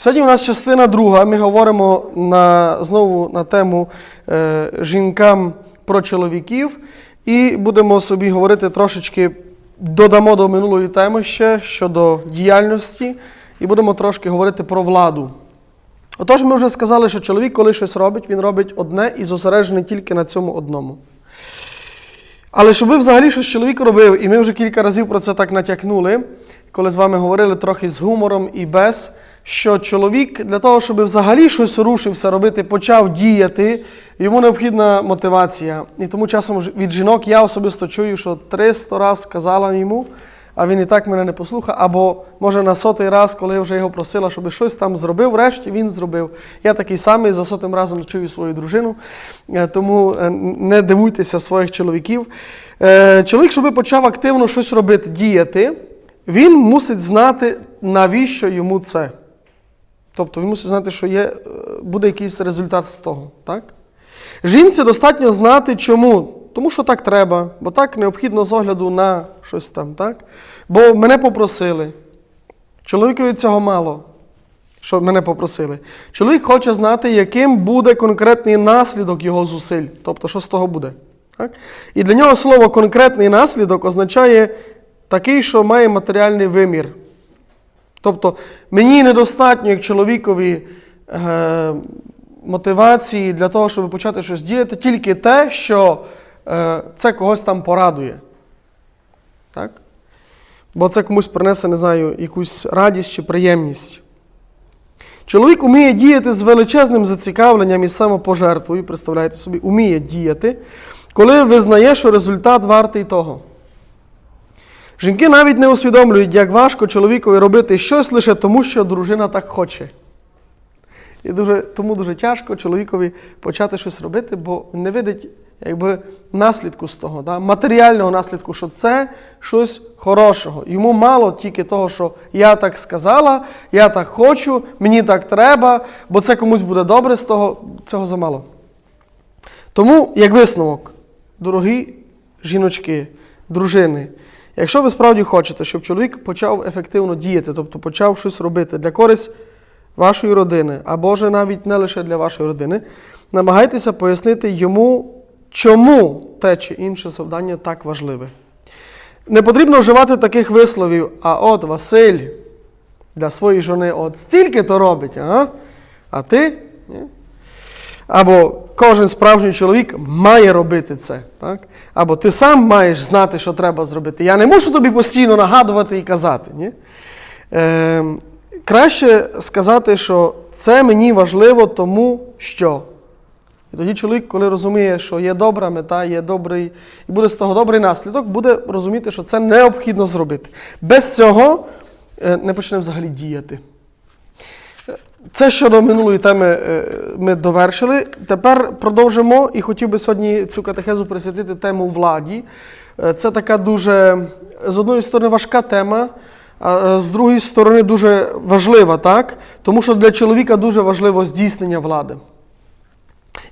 Сьогодні у нас частина друга. Ми говоримо на, знову на тему е, жінкам про чоловіків. І будемо собі говорити трошечки, додамо до минулої теми ще щодо діяльності, і будемо трошки говорити про владу. Отож, ми вже сказали, що чоловік, коли щось робить, він робить одне і зосереджений тільки на цьому одному. Але щоб ви взагалі щось чоловік робив, і ми вже кілька разів про це так натякнули, коли з вами говорили трохи з гумором і без, що чоловік для того, щоб взагалі щось рушився робити, почав діяти, йому необхідна мотивація. І тому часом від жінок я особисто чую, що 300 раз сказала йому, а він і так мене не послухав, або може на сотий раз, коли я вже його просила, щоб щось там зробив, врешті він зробив. Я такий самий за сотим разом чую свою дружину, е, тому е, не дивуйтеся своїх чоловіків. Е, Чоловік, щоб почав активно щось робити, діяти, він мусить знати, навіщо йому це. Тобто він мусить знати, що є, е, буде якийсь результат з того. Так? Жінці достатньо знати чому. Тому що так треба, бо так необхідно з огляду на щось там, так? Бо мене попросили. Чоловікові цього мало, що мене попросили. Чоловік хоче знати, яким буде конкретний наслідок його зусиль, тобто, що з того буде. Так? І для нього слово конкретний наслідок означає такий, що має матеріальний вимір. Тобто мені недостатньо, як чоловікові, е, мотивації для того, щоб почати щось діяти, тільки те, що е, це когось там порадує. Так? Бо це комусь принесе, не знаю, якусь радість чи приємність. Чоловік уміє діяти з величезним зацікавленням і самопожертвою, представляєте собі, уміє діяти, коли визнає, що результат вартий того. Жінки навіть не усвідомлюють, як важко чоловікові робити щось лише тому, що дружина так хоче. І дуже, тому дуже тяжко чоловікові почати щось робити, бо не видить якби, наслідку з того, да? матеріального наслідку, що це щось хорошого. Йому мало тільки того, що я так сказала, я так хочу, мені так треба, бо це комусь буде добре з того, цього замало. Тому, як висновок, дорогі жіночки, дружини, якщо ви справді хочете, щоб чоловік почав ефективно діяти, тобто почав щось робити для користь вашої родини, або ж навіть не лише для вашої родини, намагайтеся пояснити йому, чому те чи інше завдання так важливе. Не потрібно вживати таких висловів, а от Василь для своєї жони от стільки то робить, ага? а ти? Ні? Або кожен справжній чоловік має робити це. Так? Або ти сам маєш знати, що треба зробити. Я не мушу тобі постійно нагадувати і казати. Ні? Е, краще сказати, що це мені важливо, тому що. І тоді чоловік, коли розуміє, що є добра мета, є добрий, і буде з того добрий наслідок, буде розуміти, що це необхідно зробити. Без цього е, не почне взагалі діяти. Це щодо минулої теми е, ми довершили. Тепер продовжимо і хотів би сьогодні цю катехезу присвятити тему владі. Е, Це така дуже, з одної сторони, важка тема, а е, з другої сторони, дуже важлива, так? Тому що для чоловіка дуже важливо здійснення влади.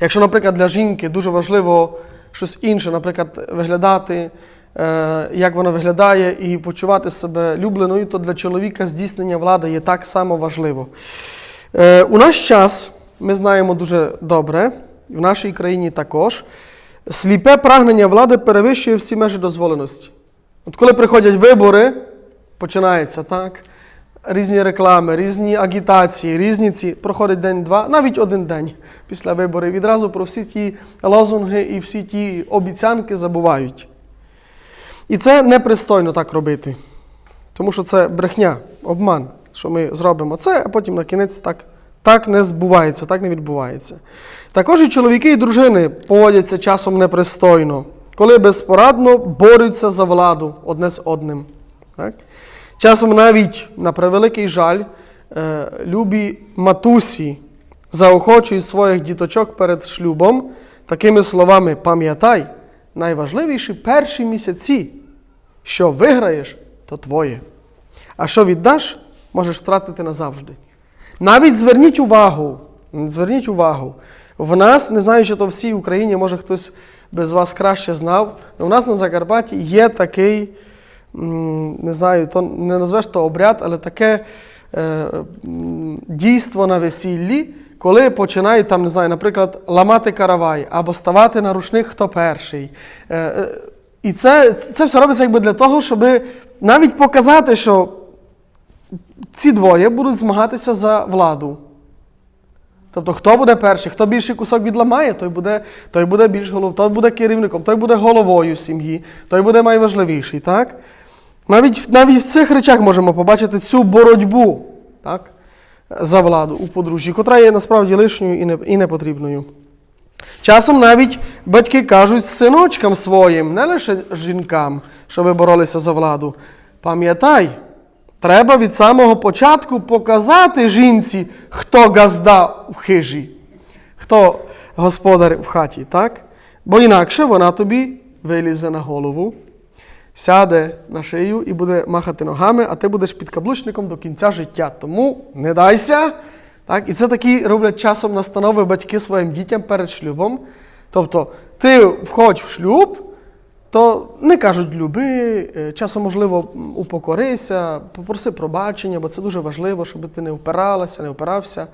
Якщо, наприклад, для жінки дуже важливо щось інше, наприклад, виглядати, як вона виглядає, і почувати себе любленою, то для чоловіка здійснення влади є так само важливо. Е, У наш час ми знаємо дуже добре, і в нашій країні також, сліпе прагнення влади перевищує всі межі дозволеності. От коли приходять вибори, починається так. Різні реклами, різні агітації, різні ці проходить день-два, навіть один день після виборів. Відразу про всі ті лозунги і всі ті обіцянки забувають. І це непристойно так робити. Тому що це брехня, обман, що ми зробимо це, а потім на кінець так, так не збувається, так не відбувається. Також і чоловіки і дружини поводяться часом непристойно, коли безпорадно борються за владу одне з одним. Так? Часом навіть, на превеликий жаль, е, любі матусі заохочують своїх діточок перед шлюбом такими словами: пам'ятай, найважливіші перші місяці, що виграєш, то твоє. А що віддаш, можеш втратити назавжди. Навіть зверніть увагу, зверніть увагу, в нас, не знаю, чи то в всій Україні, може хтось без вас краще знав, але у нас на Закарпатті є такий, не знаю, то не назвеш то обряд, але таке е, дійство на весіллі, коли починають там, не знаю, наприклад, ламати каравай або ставати на рушник хто перший. Е, е, і це, це все робиться якби для того, щоб навіть показати, що ці двоє будуть змагатися за владу. Тобто, хто буде перший, хто більший кусок відламає, той буде, той буде більш голов, той буде керівником, той буде головою сім'ї, той буде найважливіший. Так? Навіть, навіть в цих речах можемо побачити цю боротьбу так? за владу у подружжі, котра є насправді лишньою і, не, і непотрібною. Часом навіть батьки кажуть синочкам своїм, не лише жінкам, щоб боролися за владу. Пам'ятай, треба від самого початку показати жінці, хто газда в хижі, хто господар в хаті, так? Бо інакше вона тобі вилізе на голову, сяде на шию і буде махати ногами, а ти будеш підкаблучником до кінця життя. Тому не дайся. Так? І це такі роблять часом настанови батьки своїм дітям перед шлюбом. Тобто, ти входь в шлюб, то не кажуть люби, е, часом, можливо, упокорися, попроси пробачення, бо це дуже важливо, щоб ти не впиралася, не впирався.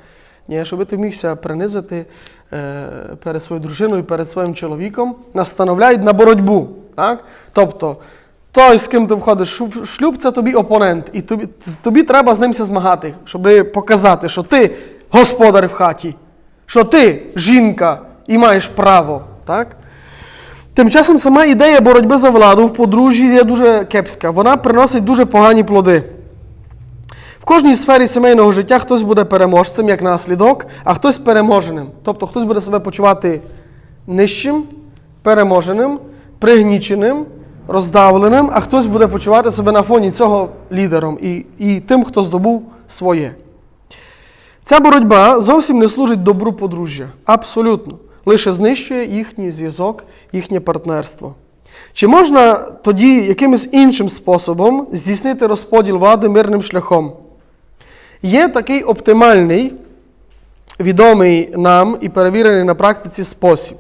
Ні, щоб ти мігся принизити е, перед своєю дружиною, перед своїм чоловіком, настановляють на боротьбу. Так? Тобто, той, з ким ти входиш в шлюб, це тобі опонент. І тобі, тобі треба з нимся змагати, щоб показати, що ти господар в хаті, що ти жінка і маєш право. Так? Тим часом сама ідея боротьби за владу в подружжі є дуже кепська. Вона приносить дуже погані плоди. В кожній сфері сімейного життя хтось буде переможцем як наслідок, а хтось переможеним. Тобто хтось буде себе почувати нижчим, переможеним, пригніченим, роздавленим, а хтось буде почувати себе на фоні цього лідером і, і тим, хто здобув своє. Ця боротьба зовсім не служить добру подружжя. Абсолютно. Лише знищує їхній зв'язок, їхнє партнерство. Чи можна тоді якимось іншим способом здійснити розподіл влади мирним шляхом? Є такий оптимальний, відомий нам і перевірений на практиці спосіб.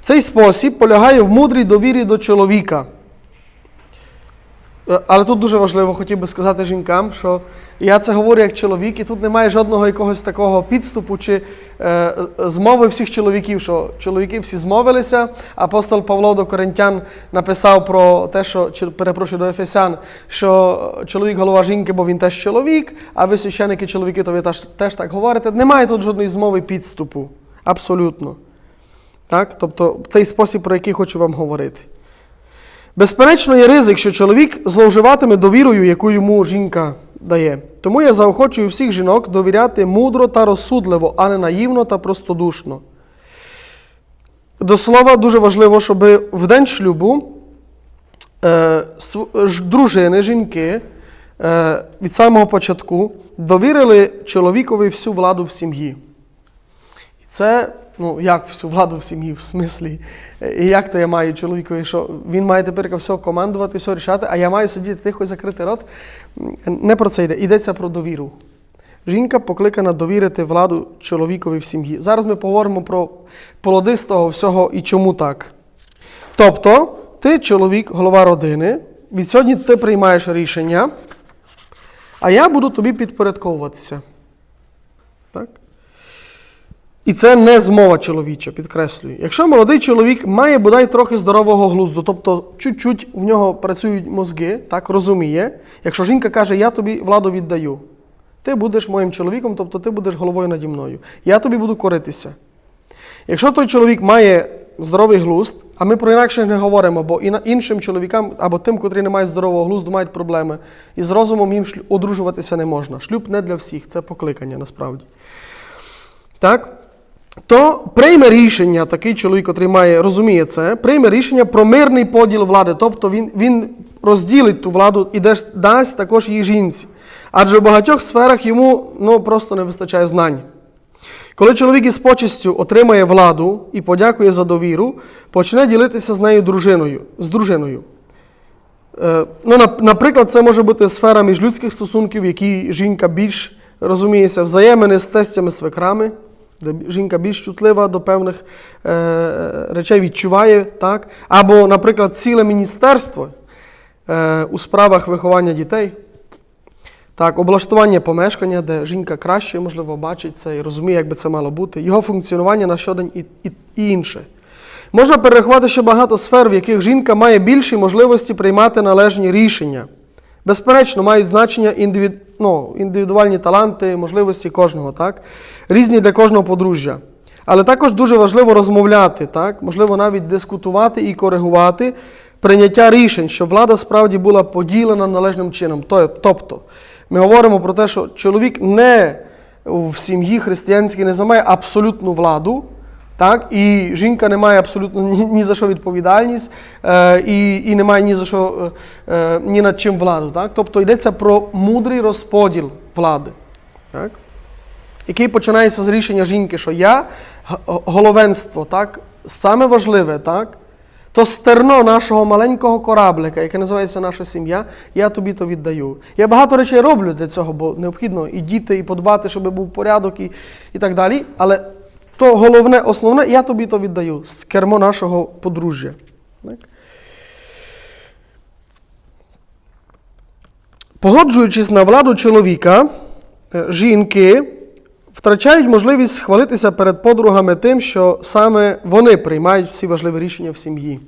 Цей спосіб полягає в мудрій довірі до чоловіка. Е, Але тут дуже важливо, хотів би сказати жінкам, що я це говорю як чоловік, і тут немає жодного якогось такого підступу чи е, змови всіх чоловіків, що чоловіки всі змовилися. Апостол Павло до Коринтян написав про те, що перепрошую до Ефесян, що чоловік голова жінки, бо він теж чоловік, а ви священики чоловіки, то ви теж, теж так говорите. Немає тут жодної змови підступу. Абсолютно. Так? Тобто цей спосіб, про який хочу вам говорити. Безперечно, є ризик, що чоловік зловживатиме довірою, яку йому жінка дає. Тому я заохочую всіх жінок довіряти мудро та розсудливо, а не наївно та простодушно. До слова, дуже важливо, щоб в день шлюбу е, дружини, жінки е, від самого початку довірили чоловікові всю владу в сім'ї. І це, ну, як всю владу в сім'ї, в смислі, і як то я маю чоловікові, що він має тепер все командувати, все рішати, а я маю сидіти тихо і закрити рот. Не про це йде. Йдеться про довіру. Жінка покликана довірити владу чоловікові в сім'ї. Зараз ми поговоримо про плоди з того всього і чому так. Тобто, ти чоловік, голова родини, від сьогодні ти приймаєш рішення, а я буду тобі підпорядковуватися. І це не змова чоловіча, підкреслюю. Якщо молодий чоловік має бодай трохи здорового глузду, тобто чуть-чуть в нього працюють мозги, так розуміє, якщо жінка каже, я тобі владу віддаю, ти будеш моїм чоловіком, тобто ти будеш головою наді мною. Я тобі буду коритися. Якщо той чоловік має здоровий глузд, а ми про інакше не говоримо, бо іншим чоловікам або тим, котрі не мають здорового глузду, мають проблеми, і з розумом їм одружуватися не можна. Шлюб не для всіх, це покликання насправді. Так? То прийме рішення, такий чоловік, який має, розуміє це, прийме рішення про мирний поділ влади. Тобто він, він розділить ту владу і дасть також її жінці. Адже в багатьох сферах йому ну, просто не вистачає знань. Коли чоловік із почестю отримає владу і подякує за довіру, почне ділитися з нею дружиною, з дружиною. Е, ну, наприклад, це може бути сфера міжлюдських стосунків, в якій жінка більш розуміється, взаємини з тестями свекрами, де жінка більш чутлива до певних е, речей відчуває, так? або, наприклад, ціле міністерство е, у справах виховання дітей. Так, облаштування помешкання, де жінка краще, можливо, бачить це і розуміє, як би це мало бути, його функціонування на щодень і, і, і інше. Можна перерахувати ще багато сфер, в яких жінка має більші можливості приймати належні рішення. Безперечно, мають значення індивід... ну, індивідуальні таланти, можливості кожного, так? різні для кожного подружжя. Але також дуже важливо розмовляти, так? можливо, навіть дискутувати і коригувати прийняття рішень, щоб влада справді була поділена належним чином. Тобто, ми говоримо про те, що чоловік не в сім'ї християнській не займає абсолютну владу, так? і жінка не має абсолютно ні, ні за що відповідальність, е, і, і не має ні за що е, е, ні над чим владу. Так? Тобто йдеться про мудрий розподіл влади. Так? який починається з рішення жінки, що я головенство, так, саме важливе, так, то стерно нашого маленького кораблика, яке називається наша сім'я, я тобі то віддаю. Я багато речей роблю для цього, бо необхідно і діти, і подбати, щоб був порядок, і, і так далі. Але то головне, основне, я тобі то віддаю з кермо нашого подружжя. Так? Погоджуючись на владу чоловіка, е, жінки втрачають можливість хвалитися перед подругами тим, що саме вони приймають всі важливі рішення в сім'ї.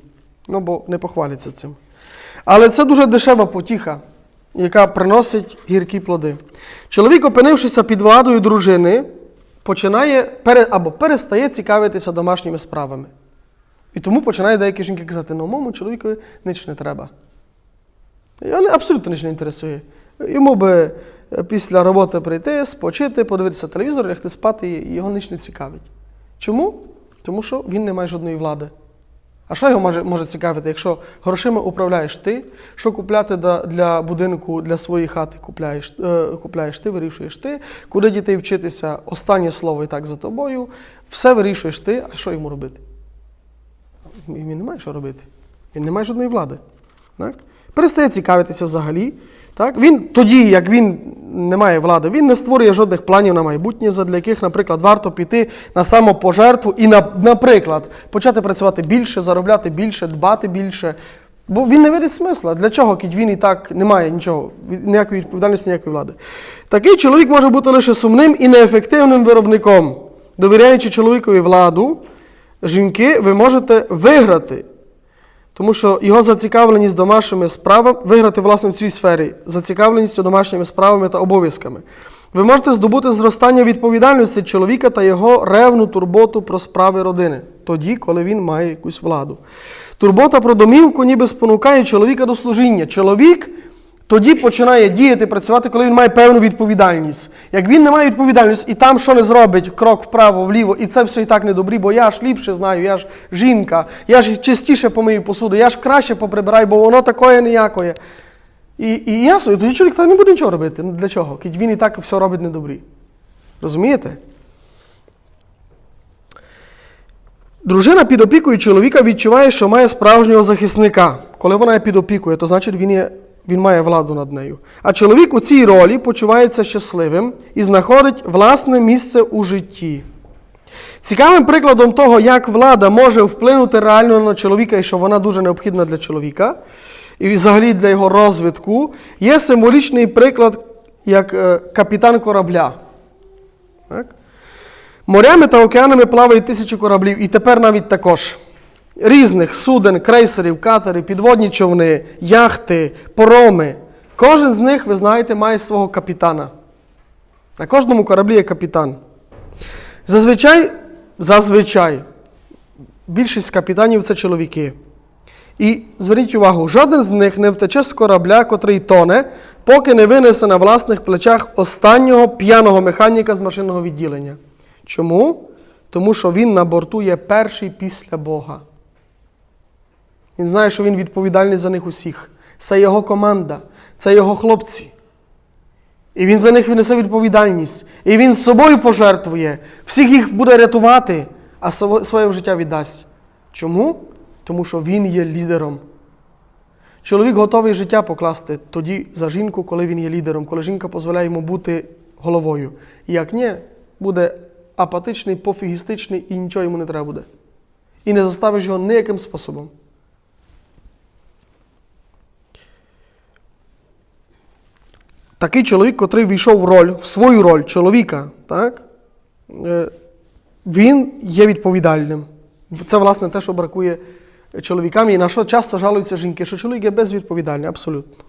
Ну, бо не похваляться цим. Але це дуже дешева потіха, яка приносить гіркі плоди. Чоловік, опинившися під владою дружини, починає або перестає цікавитися домашніми справами. І тому починає деякі жінки казати, ну, моєму чоловікові ніч не треба. Його абсолютно нічого не інтересує. Йому би е, після роботи прийти, спочити, подивитися телевізор, лягти спати, і його ніч не цікавить. Чому? Тому що він не має жодної влади. А що його може, може цікавити, якщо грошима управляєш ти, що купляти для, будинку, для своєї хати купляєш, е, купляєш ти, вирішуєш ти, куди дітей вчитися, останнє слово і так за тобою, все вирішуєш ти, а що йому робити? Він не має що робити. Він не має жодної влади. Так? Перестає цікавитися взагалі. Так? Він тоді, як він не має влади, він не створює жодних планів на майбутнє, задля яких, наприклад, варто піти на самопожертву і, наприклад, почати працювати більше, заробляти більше, дбати більше. Бо він не видить смисла. Для чого, він і так не має нічого, ніякої відповідальності, ніякої влади. Такий чоловік може бути лише сумним і неефективним виробником. Довіряючи чоловікові владу, жінки, ви можете виграти. Тому що його зацікавленість домашніми справами, виграти власне в цій сфері, зацікавленістю домашніми справами та обов'язками. Ви можете здобути зростання відповідальності чоловіка та його ревну турботу про справи родини, тоді, коли він має якусь владу. Турбота про домівку ніби спонукає чоловіка до служіння. Чоловік тоді починає діяти, працювати, коли він має певну відповідальність. Як він не має відповідальності і там що не зробить, крок вправо, вліво, і це все і так не добрі, бо я ж ліпше знаю, я ж жінка, я ж частіше помию посуду, я ж краще поприбираю, бо воно такое ніякое. І, і ясно, і тоді чоловік не буде нічого робити. Ну, Для чого? Він і так все робить недобрі. Розумієте? Дружина під опікою чоловіка відчуває, що має справжнього захисника. Коли вона є під опікою, то значить він, є, він має владу над нею. А чоловік у цій ролі почувається щасливим і знаходить власне місце у житті. Цікавим прикладом того, як влада може вплинути реально на чоловіка і що вона дуже необхідна для чоловіка, і взагалі для його розвитку, є символічний приклад як е, капітан корабля. Так? Морями та океанами плавають тисячі кораблів, і тепер навіть також. Різних суден, крейсерів, катери, підводні човни, яхти, пороми. Кожен з них, ви знаєте, має свого капітана. На кожному кораблі є капітан. Зазвичай, зазвичай, більшість капітанів це чоловіки. І зверніть увагу, жоден з них не втече з корабля, котрий тоне, поки не винесе на власних плечах останнього п'яного механіка з машинного відділення. Чому? Тому що він на борту є перший після Бога. Він знає, що він відповідальний за них усіх. Це його команда, це його хлопці. І він за них несе відповідальність. І він собою пожертвує, всіх їх буде рятувати, а своє життя віддасть. Чому? Тому що він є лідером. Чоловік готовий життя покласти тоді за жінку, коли він є лідером, коли жінка дозволяє йому бути головою. Як ні, буде апатичний, пофігістичний і нічого йому не треба буде. І не заставиш його ніяким способом. Такий чоловік, котрий війшов в роль, в свою роль чоловіка, так? е, він є відповідальним. Це, власне, те, що бракує чоловікам, і на що часто жалуються жінки, що чоловік є безвідповідальний, абсолютно.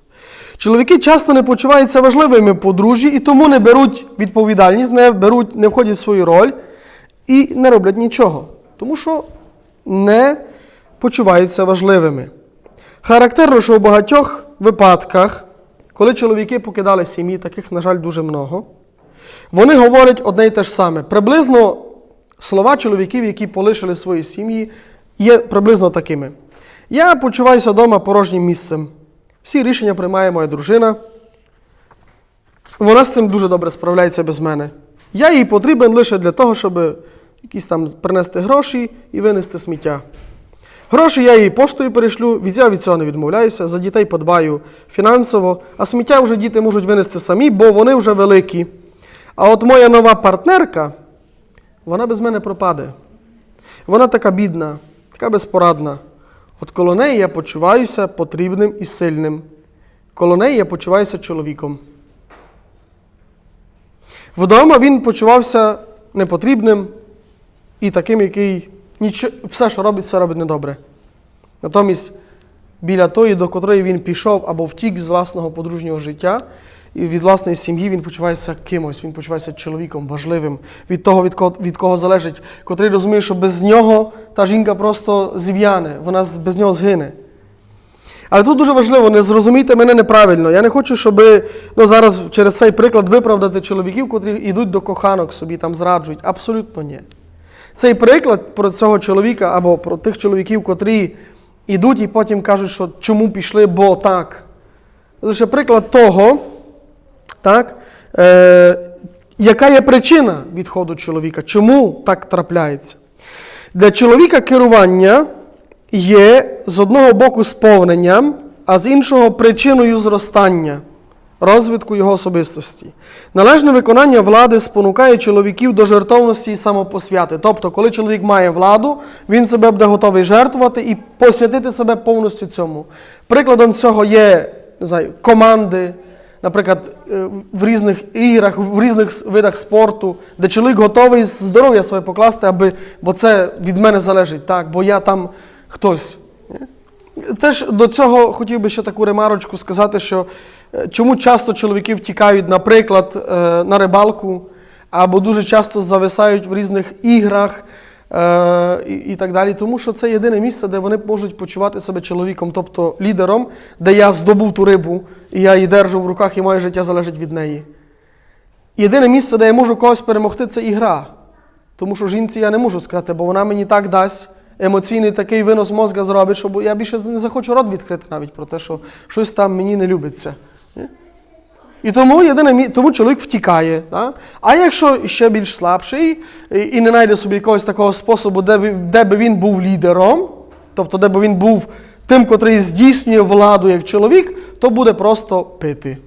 Чоловіки часто не почуваються важливими подружжі і тому не беруть відповідальність, не беруть, не входять в свою роль і не роблять нічого, тому що не почуваються важливими. Характерно, що у багатьох випадках, коли чоловіки покидали сім'ї, таких, на жаль, дуже много, вони говорять одне й те ж саме. Приблизно слова чоловіків, які полишили свої сім'ї, є приблизно такими. Я почуваюся вдома порожнім місцем. Всі рішення приймає моя дружина. Вона з цим дуже добре справляється без мене. Я їй потрібен лише для того, щоб якісь там принести гроші і винести сміття. Гроші я їй поштою перешлю, від цього від цього не відмовляюся, за дітей подбаю фінансово, а сміття вже діти можуть винести самі, бо вони вже великі. А от моя нова партнерка, вона без мене пропаде. Вона така бідна, така безпорадна. От коло неї я почуваюся потрібним і сильним. Коло неї я почуваюся чоловіком. Вдома він почувався непотрібним і таким, який нічо, все, що робить, все робить недобре. Натомість, біля тої, до котрої він пішов або втік з власного подружнього життя, і від власної сім'ї він почувається кимось, він почувається чоловіком важливим, від того, від кого, від кого залежить, котрий розуміє, що без нього та жінка просто зів'яне, вона без нього згине. Але тут дуже важливо, не зрозумійте мене неправильно. Я не хочу, щоб ну, зараз через цей приклад виправдати чоловіків, котрі йдуть до коханок собі там зраджують. Абсолютно ні. Цей приклад про цього чоловіка або про тих чоловіків, котрі йдуть і потім кажуть, що чому пішли, бо так. Лише приклад того, так, е, яка є причина відходу чоловіка, чому так трапляється. Для чоловіка керування є з одного боку сповненням, а з іншого причиною зростання, розвитку його особистості. Належне виконання влади спонукає чоловіків до жертовності і самопосвяти. Тобто, коли чоловік має владу, він себе буде готовий жертвувати і посвятити себе повністю цьому. Прикладом цього є не знаю, команди, наприклад, е, в різних іграх, в різних видах спорту, де чоловік готовий здоров'я своє покласти, аби, бо це від мене залежить, так, бо я там хтось. Теж до цього хотів би ще таку ремарочку сказати, що е, чому часто чоловіки втікають, наприклад, е, на рибалку, або дуже часто зависають в різних іграх е, і так далі. Тому що це єдине місце, де вони можуть почувати себе чоловіком, тобто лідером, де я здобув ту рибу, і я її держу в руках, і моє життя залежить від неї. Єдине місце, де я можу когось перемогти, це ігра. Тому що жінці я не можу сказати, бо вона мені так дасть емоційний такий винос мозга зробить, що я більше не захочу рот відкрити навіть про те, що щось там мені не любиться. І тому єдине тому чоловік втікає. Да? А якщо ще більш слабший і, не знайде собі якогось такого способу, де, би- де би він був лідером, тобто де би він був тим, котрий здійснює владу як чоловік, то буде просто пити.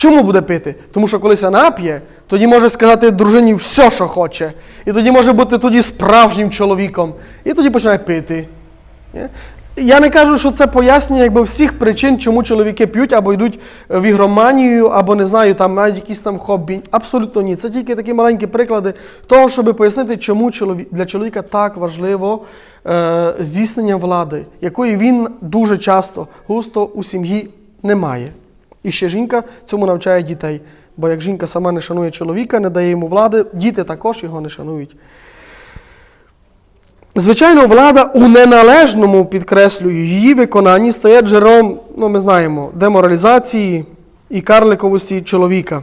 Чому буде пити? Тому що коли се нап'є, тоді може сказати дружині все, що хоче. І тоді може бути тоді справжнім чоловіком. І тоді починає пити. Я не кажу, що це пояснює якби, всіх причин, чому чоловіки п'ють або йдуть в ігроманію, або не знаю, там мають якісь там хобі. Абсолютно ні. Це тільки такі маленькі приклади того, щоб пояснити, чому для чоловіка так важливо е, здійснення влади, якої він дуже часто, густо у сім'ї не має. І ще жінка цьому навчає дітей. Бо як жінка сама не шанує чоловіка, не дає йому влади, діти також його не шанують. Звичайно, влада у неналежному, підкреслюю, її виконанні стає джерелом, ну ми знаємо, деморалізації і карликовості чоловіка.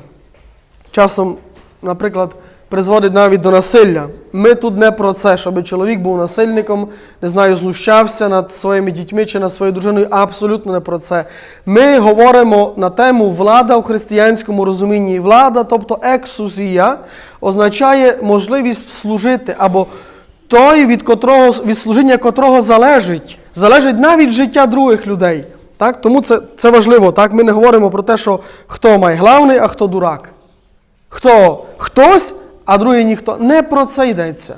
Часом, наприклад, призводить навіть до насилля. Ми тут не про це, щоб чоловік був насильником, не знаю, знущався над своїми дітьми чи над своєю дружиною. Абсолютно не про це. Ми говоримо на тему влада в християнському розумінні. Влада, тобто ексусія, означає можливість служити або той, від котрого від служіння котрого залежить, залежить навіть життя других людей. Так? Тому це, це важливо. Так? Ми не говоримо про те, що хто має главний, а хто дурак. Хто хтось, а другий ніхто. Не про це йдеться.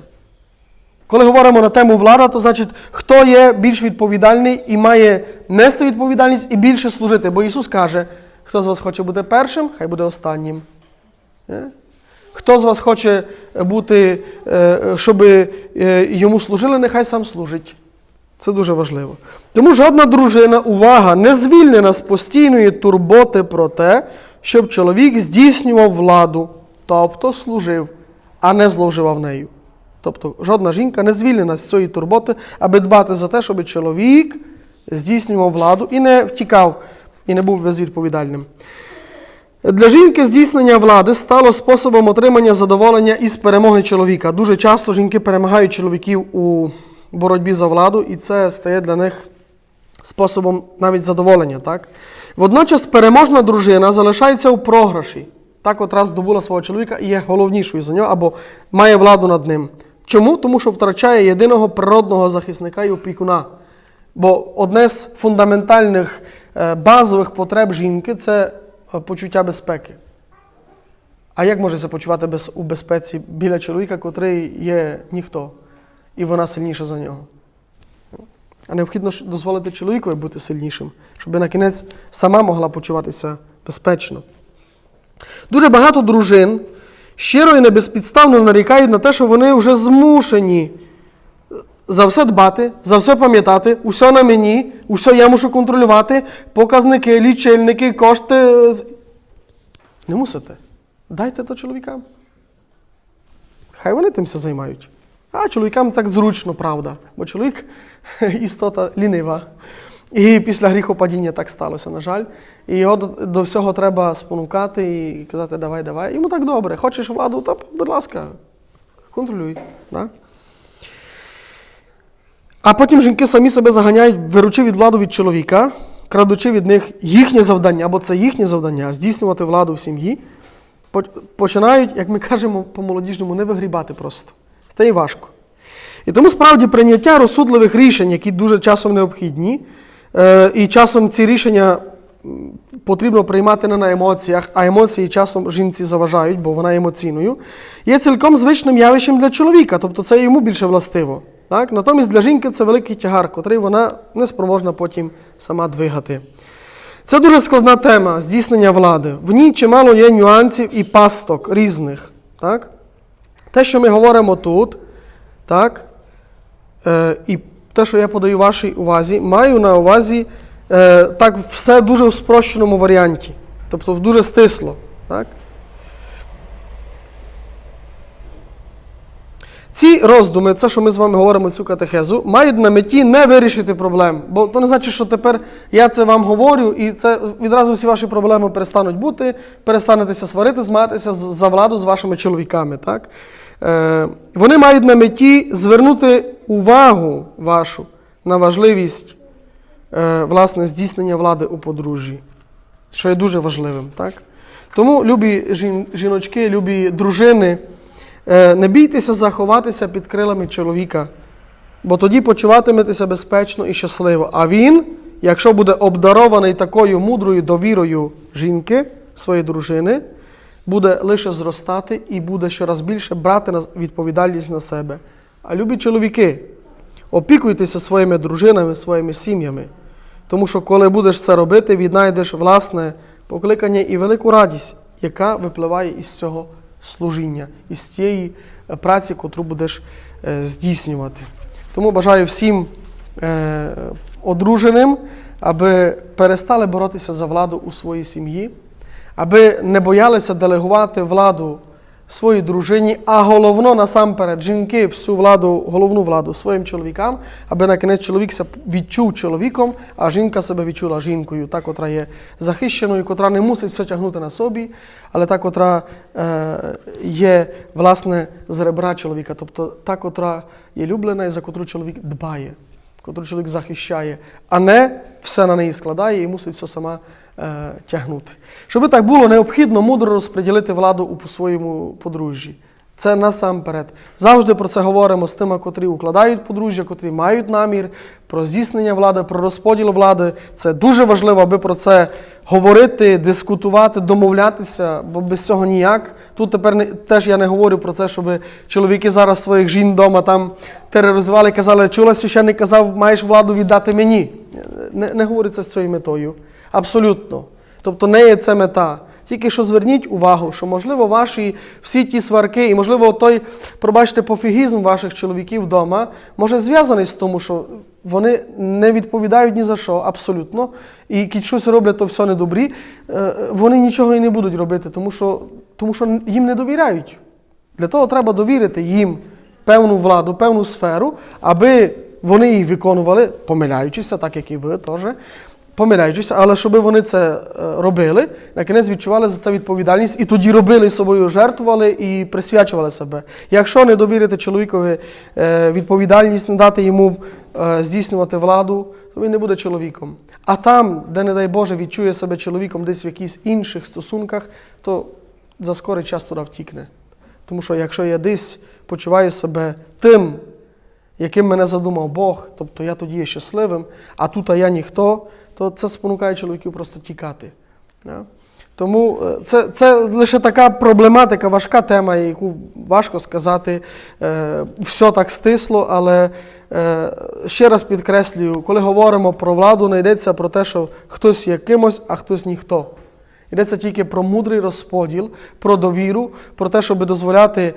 Коли говоримо на тему влада, то значить, хто є більш відповідальний і має нести відповідальність і більше служити. Бо Ісус каже, Хто з вас хоче бути першим, хай буде останнім. Е? Хто з вас хоче бути, е, щоб йому служили, нехай сам служить. Це дуже важливо. Тому жодна дружина, увага, не звільнена з постійної турботи про те, щоб чоловік здійснював владу, тобто служив, а не зловживав нею. Тобто жодна жінка не звільнена з цієї турботи, аби дбати за те, щоб чоловік здійснював владу і не втікав, і не був безвідповідальним. Для жінки здійснення влади стало способом отримання задоволення із перемоги чоловіка. Дуже часто жінки перемагають чоловіків у боротьбі за владу, і це стає для них способом навіть задоволення. Так? Водночас переможна дружина залишається у програші. Так от раз здобула свого чоловіка і є головнішою за нього або має владу над ним. Чому? Тому що втрачає єдиного природного захисника і опікуна. Бо одне з фундаментальних е, базових потреб жінки це е, почуття безпеки. А як може себе почувати без, у безпеці біля чоловіка, котрий є ніхто, і вона сильніша за нього? А необхідно дозволити чоловікові бути сильнішим, щоб на кінець сама могла почуватися безпечно. Дуже багато дружин щиро і небезпідставно нарікають на те, що вони вже змушені за все дбати, за все пам'ятати, усе на мені, усе я мушу контролювати, показники, лічильники, кошти. Не мусите. Дайте то чоловікам. Хай вони тим все займають. А чоловікам так зручно, правда. Бо чоловік істота лінива. І після гріхопадіння так сталося, на жаль. І його до, до всього треба спонукати і казати, давай, давай. Йому так добре. Хочеш владу, то, будь ласка, контролюй. Да? А потім жінки самі себе заганяють, беручи від владу від чоловіка, крадучи від них їхнє завдання, або це їхнє завдання здійснювати владу в сім'ї, починають, як ми кажемо по-молодіжному, не вигрібати просто. Стає важко. І тому справді прийняття розсудливих рішень, які дуже часом необхідні, і часом ці рішення потрібно приймати не на емоціях, а емоції часом жінці заважають, бо вона емоційною, є цілком звичним явищем для чоловіка, тобто це йому більше властиво. Так? Натомість для жінки це великий тягар, котрий вона не спроможна потім сама двигати. Це дуже складна тема здійснення влади. В ній чимало є нюансів і пасток різних. Так? Те, що ми говоримо тут, так, е, і те, що я подаю вашій увазі, маю на увазі е, так все дуже в спрощеному варіанті. Тобто дуже стисло. Так? Ці роздуми, це, що ми з вами говоримо цю катехезу, мають на меті не вирішити проблем. Бо то не значить, що тепер я це вам говорю, і це відразу всі ваші проблеми перестануть бути, перестанетеся сварити, змагатися за владу з вашими чоловіками. Так? Е, вони мають на меті звернути увагу вашу на важливість е, власне, здійснення влади у подружжі, що є дуже важливим. Так? Тому, любі жіночки, любі дружини, е, не бійтеся заховатися під крилами чоловіка, бо тоді почуватиметеся безпечно і щасливо. А він, якщо буде обдарований такою мудрою довірою жінки, своєї дружини, буде лише зростати і буде щораз більше брати відповідальність на себе. А любі чоловіки, опікуйтеся своїми дружинами, своїми сім'ями. Тому що коли будеш це робити, віднайдеш власне покликання і велику радість, яка випливає із цього служіння, із тієї е, праці, котру будеш е, здійснювати. Тому бажаю всім е, одруженим, аби перестали боротися за владу у своїй сім'ї, аби не боялися делегувати владу своїй дружині, а головно насамперед жінки всю владу, головну владу своїм чоловікам, аби на кінець чоловік відчув чоловіком, а жінка себе відчула жінкою, та, котра є захищеною, котра не мусить все тягнути на собі, але та, котра е, є власне з ребра чоловіка, тобто та, котра є люблена і за котру чоловік дбає, котру чоловік захищає, а не все на неї складає і мусить все сама тягнути. Щоб так було, необхідно мудро розподілити владу у своєму подружжі. Це насамперед. Завжди про це говоримо з тими, котрі укладають подружжя, котрі мають намір про здійснення влади, про розподіл влади. Це дуже важливо, аби про це говорити, дискутувати, домовлятися, бо без цього ніяк. Тут тепер не, теж я не говорю про це, щоб чоловіки зараз своїх жін вдома там тероризували, казали, чула священник казав, маєш владу віддати мені. Не, не говорю це з цією метою. Абсолютно. Тобто не є це мета. Тільки що зверніть увагу, що можливо ваші всі ті сварки, і можливо той, пробачте, пофігізм ваших чоловіків вдома може зв'язаний з тому, що вони не відповідають ні за що абсолютно, і які щось роблять, то все недобрі, е, вони нічого і не будуть робити, тому що, тому що їм не довіряють. Для того треба довірити їм певну владу, певну сферу, аби вони її виконували, помиляючися, так як і ви теж, помиляючися, але щоб вони це робили, на кінець відчували за це відповідальність і тоді робили собою, жертвували і присвячували себе. Якщо не довірити чоловікові відповідальність, не дати йому здійснювати владу, то він не буде чоловіком. А там, де, не дай Боже, відчує себе чоловіком десь в якихось інших стосунках, то за скорий час туди втікне. Тому що якщо я десь почуваю себе тим, яким мене задумав Бог, тобто я тоді є щасливим, а тут а я ніхто, то це спонукає чоловіків просто тікати. Да? Тому це, це лише така проблематика, важка тема, яку важко сказати. Е, все так стисло, але е, ще раз підкреслюю, коли говоримо про владу, не йдеться про те, що хтось є кимось, а хтось ніхто. Йдеться тільки про мудрий розподіл, про довіру, про те, щоб дозволяти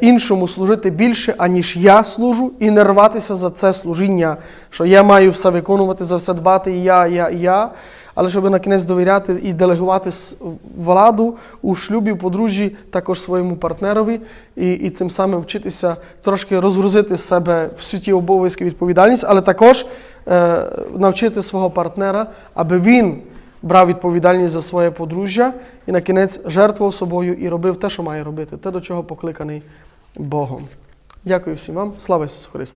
іншому служити більше, аніж я служу, і не рватися за це служіння, що я маю все виконувати, за все дбати, і я, я, і я. Але щоб на кінець довіряти і делегувати владу у шлюбі, подружжі також своєму партнерові, і, і цим самим вчитися трошки розгрузити з себе всю ті обов'язки відповідальність, але також е, навчити свого партнера, аби він брав відповідальність за своє подружжя і на кінець жертвував собою і робив те, що має робити, те, до чого покликаний Богом. Дякую всім вам. Слава Ісусу Христу!